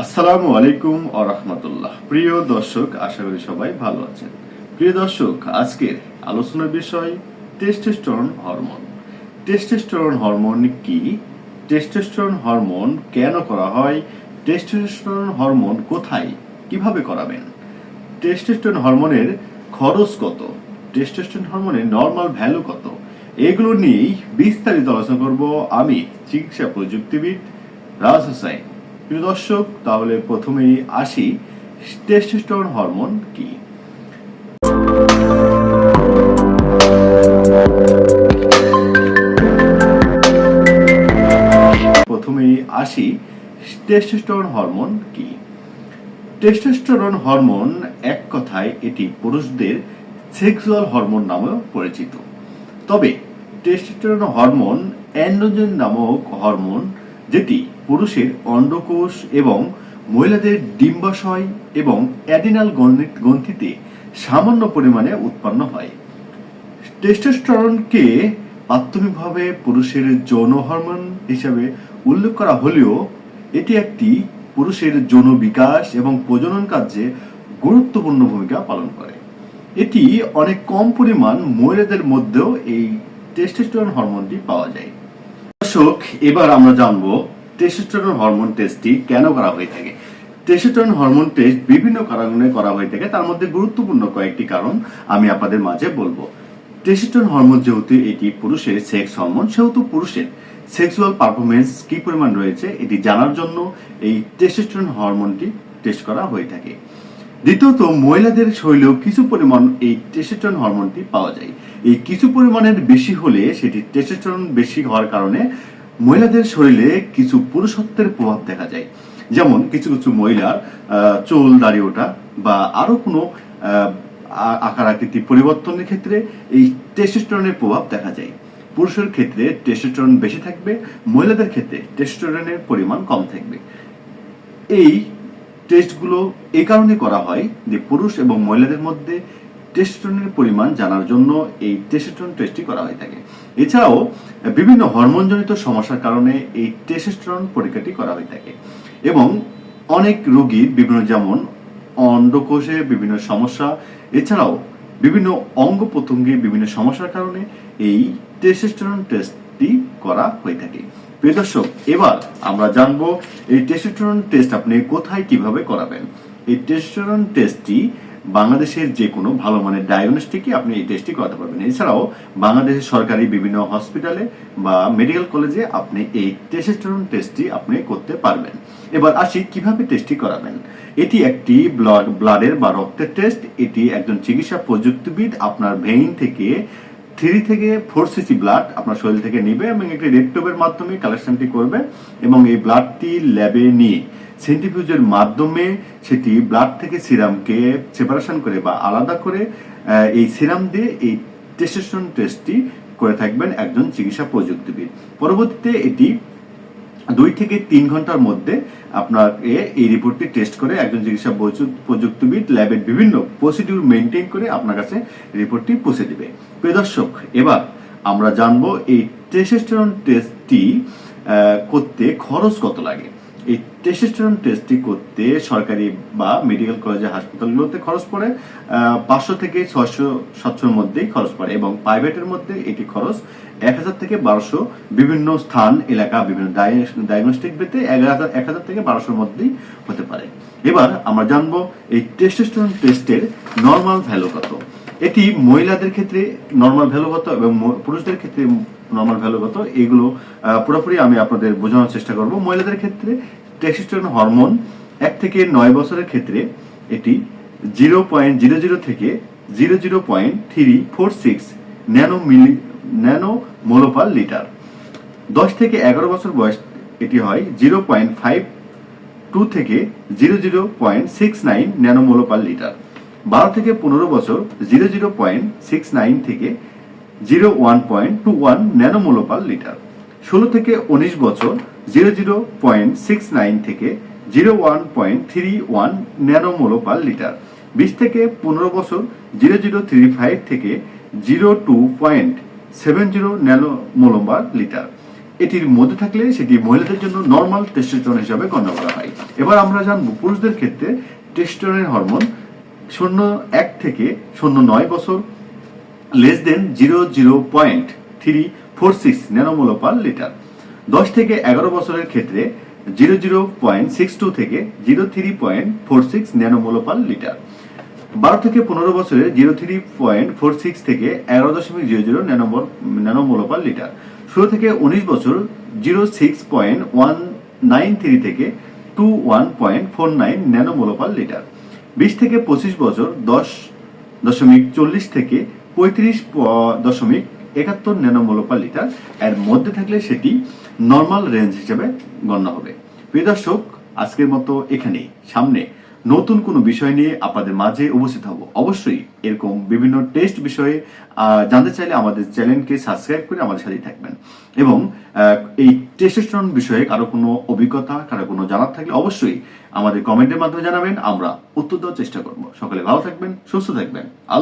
আসসালামু আলাইকুম ও রহমতুল্লাহ। প্রিয় দর্শক, আশা করি সবাই ভালো আছেন। প্রিয় দর্শক, আজকের আলোচনার বিষয় টেস্টোস্টেরন হরমোন টেস্টোস্টেরন হরমোন কি? টেস্টোস্টেরন হরমোন কেন করা হয়? টেস্টোস্টেরন হরমোন কোথায়? কীভাবে করাবেন? টেস্টোস্টেরন হরমোনের খরচ কত? টেস্টোস্টেরন হরমোনের নর্মাল ভ্যালু কত? এগুলো নিয়েই বিস্তারিত আলোচনা করব আমি চিকিৎসা প্রযুক্তিবিদ রাজ হোসাইন। প্রিয় দর্শক, তাহলে প্রথমেই আসি টেস্টোস্টেরন হরমোন কি? প্রথমেই আসি টেস্টোস্টেরন হরমোন কি? টেস্টোস্টেরন হরমোন এক কথায় এটি পুরুষদের সেক্সুয়াল হরমোন নামেও পরিচিত। তবে টেস্টোস্টেরন হরমোন অ্যান্ড্রোজেন নামক হরমোন যেটি পুরুষের অন্ডকোষ এবং মহিলাদের ডিম্বাশয় এবং অ্যাডিনাল গ্রন্থিতে সামান্য পরিমাণে উৎপন্ন হয়। টেস্টোস্টেরনকে প্রাথমিকভাবে পুরুষের যৌন হরমোন হিসাবে উল্লেখ করা হলেও এটি একটি পুরুষের যৌন বিকাশ এবং প্রজনন কার্যে গুরুত্বপূর্ণ ভূমিকা পালন করে। এটি অনেক কম পরিমাণ মহিলাদের মধ্যেও এই টেস্টোস্টেরন হরমোনটি পাওয়া যায়। দর্শক, এবার আমরা জানব টেস্টোস্টেরন হরমোন টেস্টটি কেন করা হয়ে থাকে। টেস্টোস্টেরন হরমোন টেস্ট বিভিন্ন কারণে করা হয়ে থাকে, তার মধ্যে গুরুত্বপূর্ণ কয়েকটি কারণ আমি আপনাদের মাঝে বলব। টেস্টোস্টেরন হরমোন যেহেতু এটি পুরুষের সেক্স হরমোন সেহেতু পুরুষের সেক্সুয়াল পারফরমেন্স কি পরিমাণ রয়েছে, এটি জানার জন্য এই টেস্টোস্টেরন হরমোনটি টেস্ট করা হয়ে থাকে। দ্বিতীয়ত, মহিলাদের শরীরেও কিছু পরিমাণ এই টেস্টোস্টেরন হরমোনটি পাওয়া যায়। এই কিছু পরিমাণের বেশি হলে সেটি টেস্টোস্টেরন বেশি হওয়ার কারণে মহিলাদের শরীরে কিছু পুরুষত্বের প্রভাব দেখা যায়। যেমন, কিছু কিছু মহিলার চুল দাড়ি ওঠা বা আরও কোনো আকার আকৃতি পরিবর্তনের ক্ষেত্রে এই টেস্টোস্টেরনের প্রভাব দেখা যায়। পুরুষের ক্ষেত্রে টেস্টোস্টেরন বেশি থাকবে, মহিলাদের ক্ষেত্রে টেস্টোস্টেরনের পরিমাণ কম থাকবে। এই টেস্টগুলো এই কারণে করা হয় যে পুরুষ এবং মহিলাদের মধ্যে টেস্টোস্টেরনের পরিমাণ জানার জন্য এই টেস্টোস্টেরন টেস্টটি করা হয়ে থাকে। এছাড়াও, বিভিন্ন হরমোনজনিত সমস্যার কারণে এই টেস্টোস্টেরন পরীক্ষাটি করা হয়ে থাকে। এবং অনেক রোগীর বিভিন্ন যেমন অন্ডকোষে বিভিন্ন সমস্যা, এছাড়াও বিভিন্ন অঙ্গ প্রত্যঙ্গে বিভিন্ন সমস্যার কারণে এই টেস্টোস্টেরন টেস্টটি করা হয়ে থাকে। প্রিয় এবার আমরা জানব এই টেস্টোস্টেরন টেস্ট আপনি কোথায় কীভাবে করাবেন? এই টেস্টোস্টেরন টেস্টটি বাংলাদেশের যে কোনো ভালো মানের ডায়াগনস্টিকে আপনি এই টেস্টটি করাতে পারবেন। এছাড়াও বাংলাদেশের সরকারি বিভিন্ন হসপিটালে বা মেডিকেল কলেজে আপনি এই টেস্টোস্টেরন টেস্টটি আপনি করতে পারবেন। এবার আসি কীভাবে টেস্টটি করাবেন। এটি একটি ব্লাড ব্লাডের বা রক্তের টেস্ট এটি একজন চিকিৎসা প্রযুক্তিবিদ আপনার ভেইন থেকে থ্রি থেকে ফোর সিসি ব্লাড আপনার শরীর থেকে নিবে এবং একটি রেপটপের মাধ্যমে কালেকশনটি করবে এবং এই ব্লাডটি ল্যাবে নিয়ে সেন্টিফিউজের মাধ্যমে সেটি ব্লাড থেকে সিরামকে সেপারেশন করে বা আলাদা করে এই সিরাম দিয়ে এই টেস্টেশন টেস্টটি করে থাকবেন একজন চিকিৎসা প্রযুক্তিবিদ। পরবর্তীতে এটি দুই থেকে তিন ঘণ্টার মধ্যে আপনাকে এই রিপোর্টটি টেস্ট করে একজন চিকিৎসা প্রযু- প্রযুক্তিবিদ, ল্যাবের বিভিন্ন প্রসিডিউর মেনটেন করে আপনার কাছে রিপোর্টটি পৌঁছে দেবে। প্রিয় দর্শক, এবার আমরা জানব এই টেস্টেস্টেরন টেস্টটি করতে খরচ কত লাগে। এই টেস্টোস্টেরন টেস্টটি করতে সরকারি বা মেডিকেল কলেজে হাসপাতালগুলোতে খরচ পড়ে পাঁচশো থেকে ছয়শো সাতশোর মধ্যেই খরচ পড়ে এবং প্রাইভেটের মধ্যে এটি খরচ এক হাজার থেকে বারোশো। বিভিন্ন স্থান, এলাকা, বিভিন্ন ডায়াগনস্টিক পেতে এক হাজার এক হাজার থেকে বারোশোর মধ্যেই হতে পারে। এবার আমরা জানব এই টেস্টোস্টেরন টেস্টের নর্মাল ভ্যালু কত। এটি মহিলাদের ক্ষেত্রে নর্মাল ভ্যালু কত এবং পুরুষদের ক্ষেত্রে নর্মাল ভ্যালু কত, এগুলো পুরোপুরি আমি আপনাদের বোঝানোর চেষ্টা করব। মহিলাদের ক্ষেত্রে টেস্টোস্টেরন হরমোন এক থেকে নয় বছরের ক্ষেত্রে এটি জিরো পয়েন্ট জিরো জিরো থেকে zero zero point three four six nano milli nano মোলোপাল litre দশ থেকে এগারো বছর বয়স এটি হয় জিরো পয়েন্ট ফাইভ টু থেকে zero zero point six nine nanomole per litre বারো থেকে পনেরো বছর zero zero point six nine থেকে zero one point two one nanomole per litre. ষোলো থেকে উনিশ বছর zero zero point six nine থেকে zero one point three one nanomole per litre. বিশ থেকে পনেরো বছর জিরো জিরো থ্রি ফাইভ থেকে zero two point seven zero nanomole per litre. এটির মধ্যে থাকলে সেটি মহিলাদের জন্য নর্মাল টেস্টোস্টেরন হিসাবে গণ্য করা হয়। এবার আমরা জানব পুরুষদের ক্ষেত্রে টেস্টোস্টেরনের হরমোন শূন্য এক থেকে শূন্য নয় বছর less than zero zero point three four six nanomole per litre দশ থেকে এগারো বছরের ক্ষেত্রে zero zero point six two থেকে zero three point four six nanomole per litre বারো থেকে পনেরো বছরে zero three point four six থেকে এগারো দশমিক zero zero nanomole nanomole per litre ষোলো থেকে উনিশ বছর zero six point one nine three থেকে two one point four nine nanomole per litre বিশ থেকে পঁচিশ বছর দশ দশমিক চল্লিশ থেকে পঁয়ত্রিশ দশমিক একাত্তর ন্যানোমোলো পার লিটার। এর মধ্যে থাকলে সেটি নর্মাল রেঞ্জ হিসেবে গণ্য হবে। প্রিয় দর্শক, আজকের মতো এখানেই। সামনে নতুন কোনো বিষয় নিয়ে আপনাদের মাঝে উপস্থিত হব। অবশ্যই এরকম বিভিন্ন টেস্ট বিষয়ে জানতে চাইলে আমাদের চ্যানেলকে সাবস্ক্রাইব করে আমাদের সাথেই থাকবেন। এবং এই টেস্টোস্টেরন বিষয়ে কারও কোনো অভিজ্ঞতা, কারও কোনো জানার থাকলে অবশ্যই আমাদের কমেন্টের মাধ্যমে জানাবেন। আমরা উত্তর দেওয়ার চেষ্টা করব। সকলে ভালো থাকবেন, সুস্থ থাকবেন। আল্লাহ